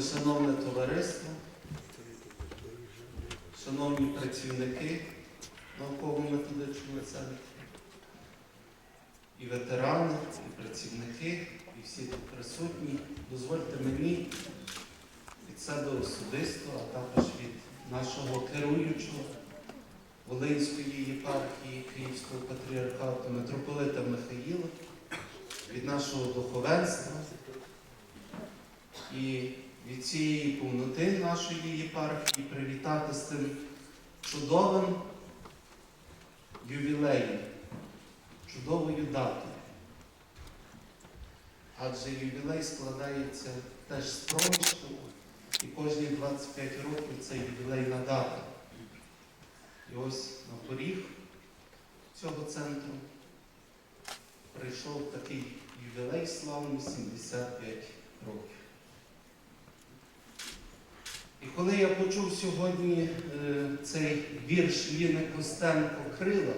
Шановне товариство, шановні працівники науково-методичної центру, і ветерани, і працівники, і всі тут присутні, дозвольте мені від себе особисто, а також від нашого керуючого Волинської єпархії Київського патріархату митрополита Михаїла, від нашого духовенства і від цієї повноти нашої єпархії привітати з тим чудовим ювілеєм, чудовою датою. Адже ювілей складається теж з проміжку, і кожні 25 років це ювілейна дата. І ось на поріг цього центру прийшов такий ювілей славний 75 років. І коли я почув сьогодні е, цей вірш Ліни Костенко Крила,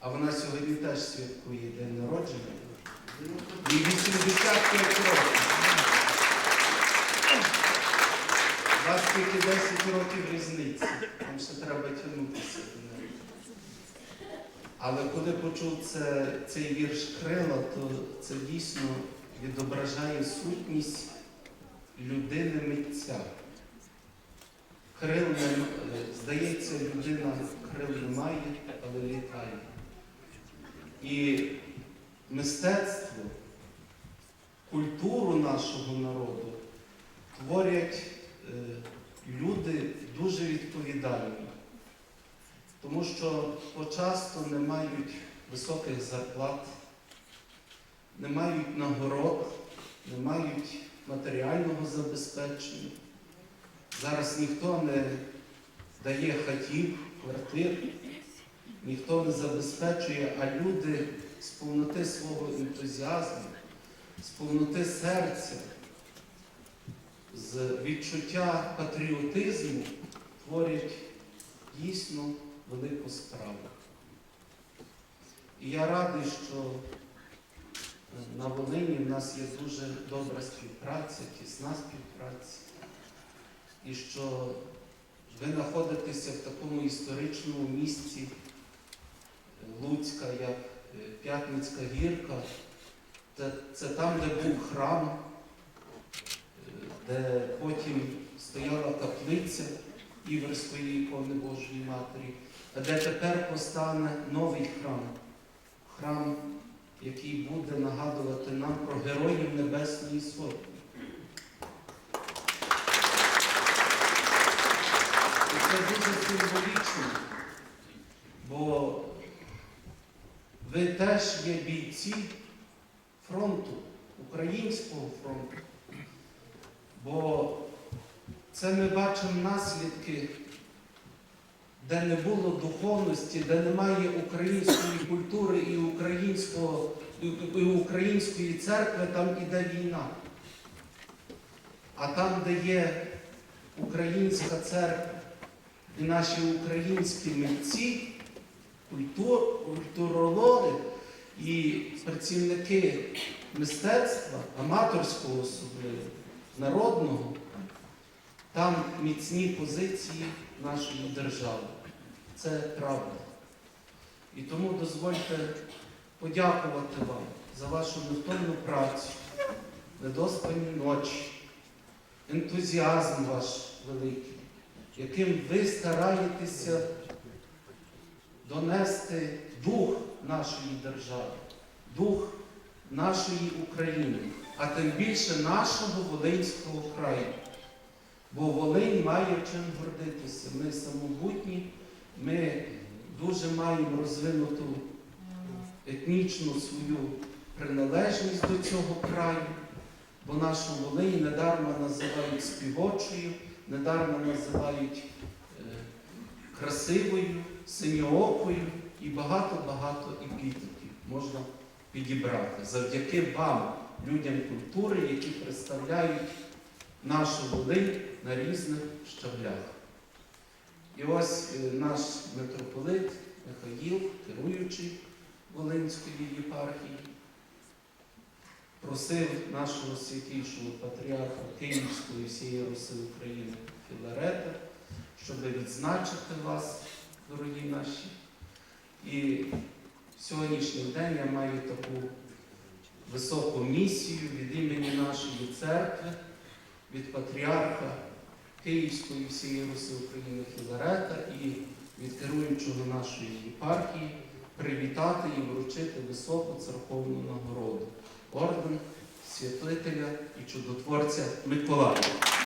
а вона сьогодні теж святкує день народження, їй 85 років. У вас тільки 10 років різниці, там ще треба тягнутися до неї. Але коли почув це, цей вірш Крила, то це дійсно відображає сутність людини митця. Крил не, здається, людина крил не має, але літає. І мистецтво, культуру нашого народу творять е, люди дуже відповідальні, тому що почасто не мають високих зарплат, не мають нагород, не мають матеріального забезпечення. Зараз ніхто не дає хатів, квартир, ніхто не забезпечує, а люди з повноти свого ентузіазму, з повноти серця, з відчуття патріотизму творять дійсно велику справу. І я радий, що на Волині в нас є дуже добра співпраця, тісна співпраця. І що ви знаходитеся в такому історичному місці Луцька, як е, П'ятницька гірка. Це, це там, де був храм, е, де потім стояла каплиця Іверської ікони Божої Матері, а де тепер постане новий храм. Храм який буде нагадувати нам про героїв Небесної Сотні. Це дуже символічно, бо ви теж є бійці фронту, українського фронту. Бо це ми бачимо наслідки, де не було духовності, де немає української культури і українського, і, української церкви, там іде війна. А там, де є українська церква і наші українські митці, культур, культурологи і працівники мистецтва, аматорського особливо, народного, там міцні позиції нашої держави. Це правда. І тому дозвольте подякувати вам за вашу невтомну працю, недоспані ночі, ентузіазм ваш великий, яким ви стараєтеся донести дух нашої держави, дух нашої України, а тим більше нашого Волинського краю. Бо Волинь має чим гордитися. Ми самобутні, ми дуже маємо розвинуту етнічну свою приналежність до цього краю, бо нашу Волинь недарма називають співочою, недарма називають е, красивою, синьоокою і багато-багато епітетів можна підібрати завдяки вам, людям культури, які представляють нашу Волинь на різних щаблях. І ось е, наш митрополит Михаїл, керуючий Волинської єпархії, просив нашого святішого патріарха Київської всієї Руси України Філарета, щоб відзначити вас, дорогі наші. І сьогоднішній день я маю таку високу місію від імені нашої церкви, від патріарха Київської всієї Руси України Філарета і від керуючого нашої єпархії привітати і вручити високу церковну нагороду орден святителя і чудотворця Миколая.